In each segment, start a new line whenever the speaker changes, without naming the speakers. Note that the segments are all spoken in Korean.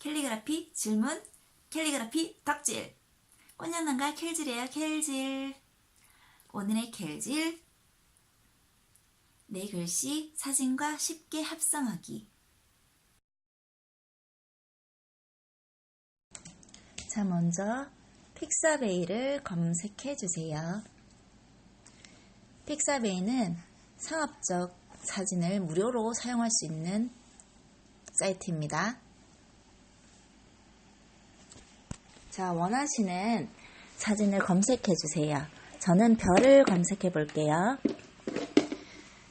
캘리그라피 질문 캘리그라피 덕질. 꽃냥난과 캘질이에요 캘질. 오늘의 캘질. 네 글씨 사진과 쉽게 합성하기. 자 먼저 픽사베이를 검색해 주세요. 픽사베이는 상업적 사진을 무료로 사용할 수 있는 사이트입니다. 자, 원하시는 사진을 검색해 주세요. 저는 별을 검색해 볼게요.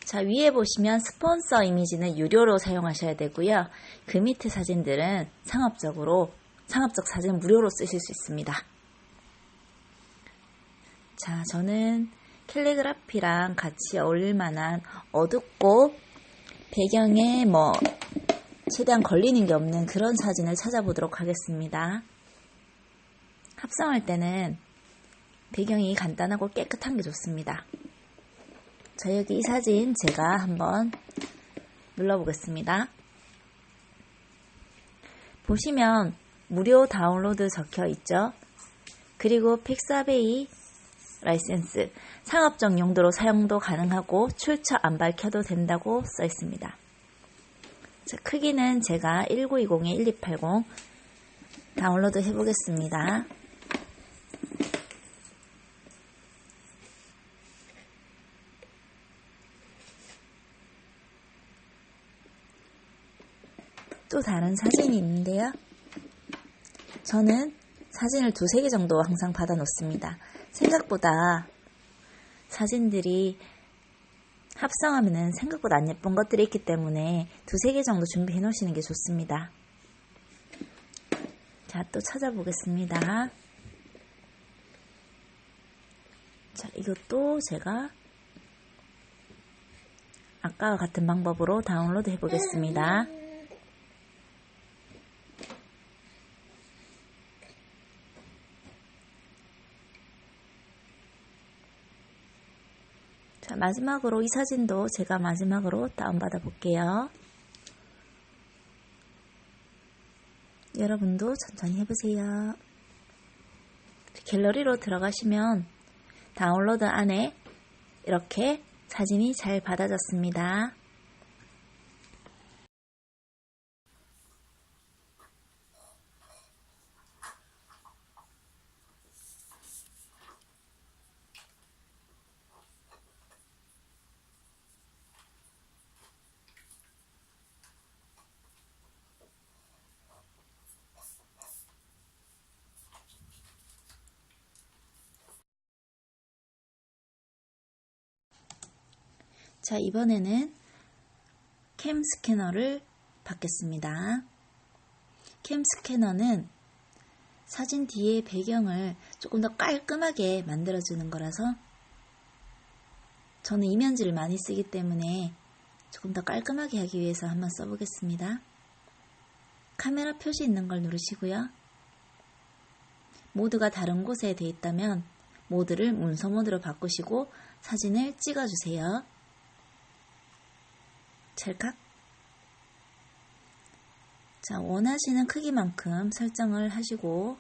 자, 위에 보시면 스폰서 이미지는 유료로 사용하셔야 되고요. 그 밑에 사진들은 상업적으로, 상업적 사진 무료로 쓰실 수 있습니다. 자, 저는 캘리그라피랑 같이 어울릴 만한 어둡고 배경에 뭐 최대한 걸리는 게 없는 그런 사진을 찾아보도록 하겠습니다. 합성할 때는 배경이 간단하고 깨끗한 게 좋습니다. 자, 여기 이 사진 제가 한번 눌러보겠습니다. 보시면 무료 다운로드 적혀 있죠? 그리고 픽사베이 라이센스, 상업적 용도로 사용도 가능하고 출처 안 밝혀도 된다고 써 있습니다. 자, 크기는 제가 1920에 1280 다운로드 해보겠습니다. 또 다른 사진이 있는데요. 저는 사진을 두세 개 정도 항상 받아 놓습니다. 생각보다 사진들이 합성하면 생각보다 안 예쁜 것들이 있기 때문에 두세 개 정도 준비해 놓으시는 게 좋습니다. 자, 또 찾아보겠습니다. 자, 이것도 제가 아까와 같은 방법으로 다운로드 해 보겠습니다. 자, 마지막으로 이 사진도 제가 마지막으로 다운받아 볼게요. 여러분도 천천히 해보세요. 갤러리로 들어가시면 다운로드 안에 이렇게 사진이 잘 받아졌습니다. 자, 이번에는 캠 스캐너를 받겠습니다. 캠 스캐너는 사진 뒤에 배경을 조금 더 깔끔하게 만들어주는 거라서 저는 이면지를 많이 쓰기 때문에 조금 더 깔끔하게 하기 위해서 한번 써보겠습니다. 카메라 표시 있는 걸 누르시고요. 모드가 다른 곳에 돼 있다면 모드를 문서 모드로 바꾸시고 사진을 찍어주세요. 찰칵. 자, 원하시는 크기만큼 설정을 하시고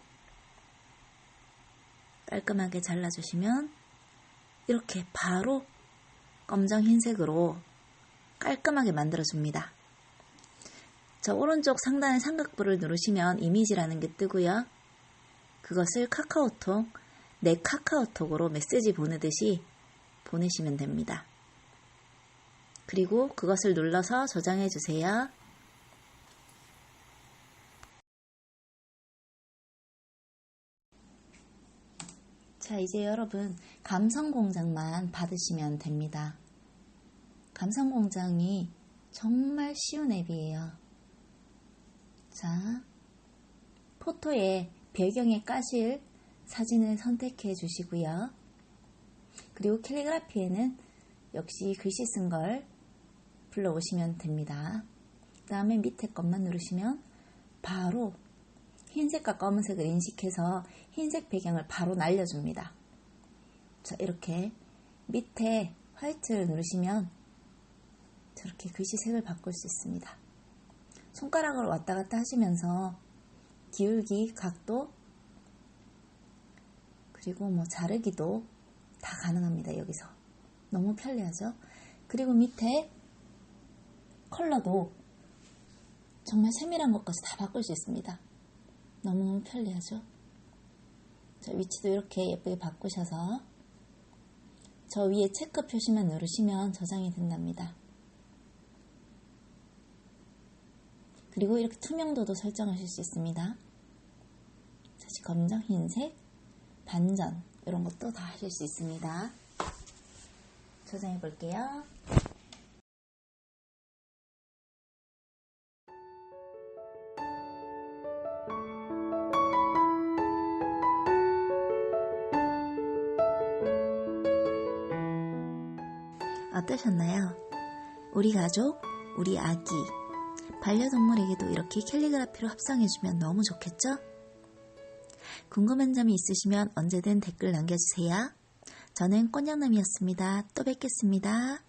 깔끔하게 잘라주시면 이렇게 바로 검정 흰색으로 깔끔하게 만들어줍니다. 자, 오른쪽 상단의 삼각부를 누르시면 이미지라는 게 뜨고요. 그것을 카카오톡, 내 카카오톡으로 메시지 보내듯이 보내시면 됩니다. 그리고 그것을 눌러서 저장해 주세요. 자, 이제 여러분 감성 공장만 받으시면 됩니다. 감성 공장이 정말 쉬운 앱이에요. 자, 포토에 배경에 까실 사진을 선택해 주시고요. 그리고 캘리그라피에는 역시 글씨 쓴 걸 불러오시면 됩니다. 그 다음에 밑에 것만 누르시면 바로 흰색과 검은색을 인식해서 흰색 배경을 바로 날려줍니다. 자, 이렇게 밑에 화이트를 누르시면 저렇게 글씨 색을 바꿀 수 있습니다. 손가락으로 왔다 갔다 하시면서 기울기, 각도, 그리고 뭐 자르기도 다 가능합니다. 여기서. 너무 편리하죠? 그리고 밑에 컬러도 정말 세밀한 것까지 다 바꿀 수 있습니다. 너무 편리하죠? 자, 위치도 이렇게 예쁘게 바꾸셔서 저 위에 체크 표시만 누르시면 저장이 된답니다. 그리고 이렇게 투명도도 설정하실 수 있습니다. 다시 검정, 흰색, 반전 이런 것도 다 하실 수 있습니다. 저장해 볼게요. 어떠셨나요? 우리 가족, 우리 아기, 반려동물에게도 이렇게 캘리그라피로 합성해주면 너무 좋겠죠? 궁금한 점이 있으시면 언제든 댓글 남겨주세요. 저는 꽃냥남이었습니다. 또 뵙겠습니다.